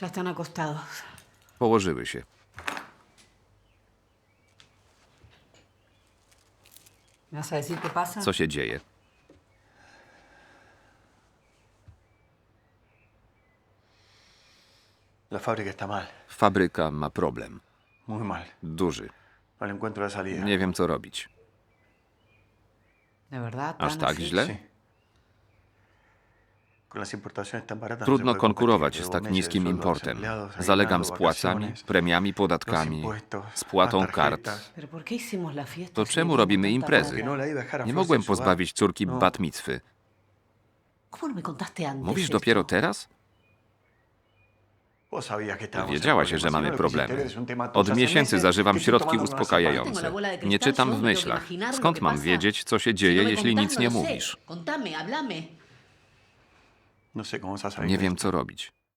Ya están acostados. Położyły się. ¿Me vas a decir qué pasa? Co się dzieje? La fábrica está mal, Fabryka ma problem. muy mal. Duży. No le encuentro la salida. Nie wiem, co robić. ¿De verdad? Aż tan tak así? źle? Sí. Trudno konkurować z tak de niskim importem. Zalegam z płacami, premiami, podatkami, spłatą kart. To czemu robimy imprezy? No Nie mogłem pozbawić córki No. bat mitzwy. ¿Cómo no? Mówisz dopiero teraz? Wiedziałaś, że mamy problemy. Od miesięcy zażywam środki uspokajające. Nie czytam w myślach. Skąd mam wiedzieć, co się dzieje, jeśli nic nie mówisz? Nie de wiem, co robić.